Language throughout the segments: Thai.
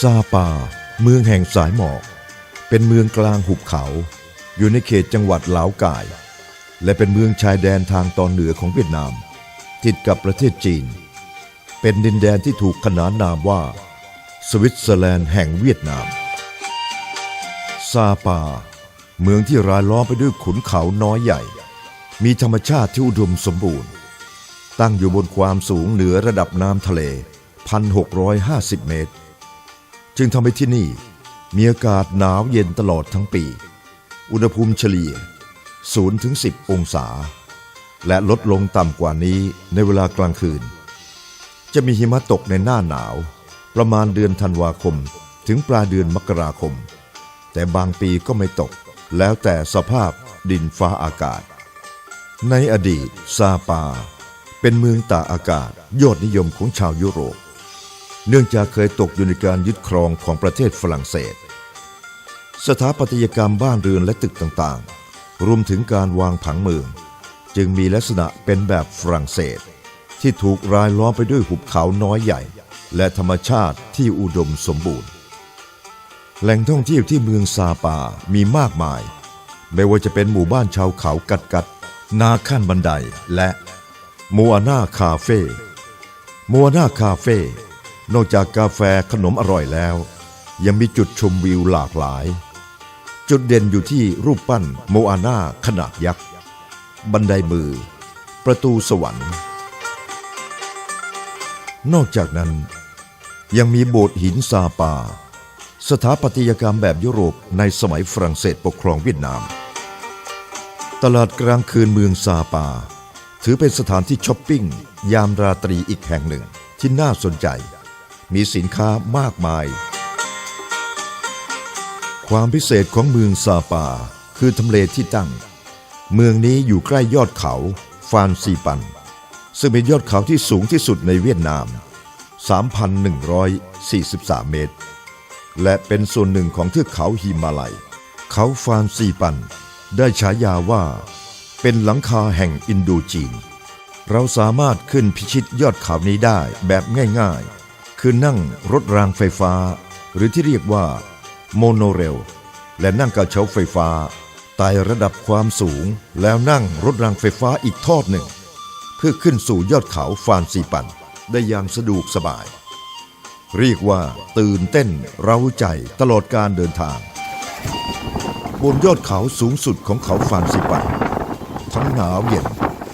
ซาปา เมืองแห่งสายหมอก เป็นเมืองกลางหุบเขา อยู่ในเขตจังหวัดเหลากาย และเป็นเมืองชายแดนทางตอนเหนือของเวียดนาม ติดกับประเทศจีน เป็นดินแดนที่ถูกขนานนามว่า สวิตเซอร์แลนด์แห่งเวียดนาม ซาปา เมืองที่รายล้อมไปด้วยขุนเขาน้อยใหญ่ มีธรรมชาติที่อุดมสมบูรณ์ ตั้งอยู่บนความสูงเหนือระดับน้ำทะเล 1,650 เมตร จึงทำให้ที่นี่มีอากาศหนาวเย็นตลอดทั้งปี อุณหภูมิเฉลี่ย 0 ถึง 10 องศา และลดลงต่ำกว่านี้ในเวลากลางคืน จะมีหิมะตกในหน้าหนาว ประมาณเดือนธันวาคม ถึงปลายเดือนมกราคม แต่บางปีก็ไม่ตก แล้วแต่สภาพดินฟ้าอากาศ ในอดีตซาปา เป็นเมืองตากอากาศยอดนิยมของชาวยุโรป เนื่องจากเคยตกอยู่ในการยึดครองของประเทศฝรั่งเศส สถาปัตยกรรมบ้านเรือนและตึกต่างๆ รวมถึงการวางผังเมือง จึงมีลักษณะเป็นแบบฝรั่งเศส ที่ถูกรายล้อมไปด้วยหุบเขาน้อยใหญ่ และธรรมชาติที่อุดมสมบูรณ์ แหล่งท่องเที่ยวที่เมืองซาปามีมากมาย ไม่ว่าจะเป็นหมู่บ้านชาวเขากัดกัดนาขั้นบันไดและมัวนาคาเฟ่มัวนาคาเฟ่ นอกจากกาแฟขนมอร่อยแล้ว ยังมีจุดชมวิวหลากหลาย จุดเด่นอยู่ที่รูปปั้นโมอาน่าขนาดยักษ์ บันไดมือ ประตูสวรรค์ นอกจากนั้น ยังมีโบสถ์หินซาปา สถาปัตยกรรมแบบยุโรปในสมัยฝรั่งเศสปกครองเวียดนาม ตลาดกลางคืนเมืองซาปา ถือเป็นสถานที่ช้อปปิ้ง ยามราตรีอีกแห่งหนึ่งที่น่าสนใจ มีสินค้ามากมาย ความพิเศษของเมืองซาปา คือทำเลที่ตั้ง เมืองนี้อยู่ใกล้ยอดเขาฟานซีปัน ซึ่งเป็นยอดเขาที่สูงที่สุดในเวียดนาม 3,143 เมตร และเป็นส่วนหนึ่งของเทือกเขาหิมาลัย เขาฟานซีปัน ได้ฉายาว่า เป็นหลังคาแห่งอินโดจีน เราสามารถขึ้นพิชิตยอดเขานี้ได้แบบง่ายๆ คือนั่งรถรางไฟฟ้า หรือที่เรียกว่า โมโนเรล และนั่งกระเช้าไฟฟ้าไต่ระดับความสูง แล้วนั่งรถรางไฟฟ้าอีกทอดหนึ่ง เพื่อขึ้นสู่ยอดเขาฟานซีปัน ได้อย่างสะดวกสบาย เรียกว่าตื่นเต้นเร้าใจตลอดการเดินทาง บนยอดเขาสูงสุดของเขาฟานซิปัน ทั้งหนาวเย็น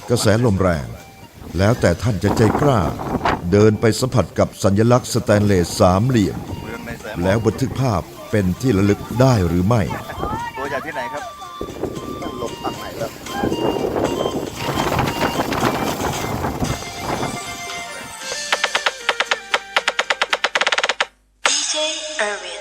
กระแสลมแรง แล้วแต่ท่านจะใจกล้า เดินไปสัมผัสกับสัญลักษณ์สแตนเลสสามเหลี่ยม แล้วบันทึกภาพเป็นที่ระลึกได้หรือไม่ ตัวจากที่ไหนครับหลบฝั่งไหนครับ DJ Irwin.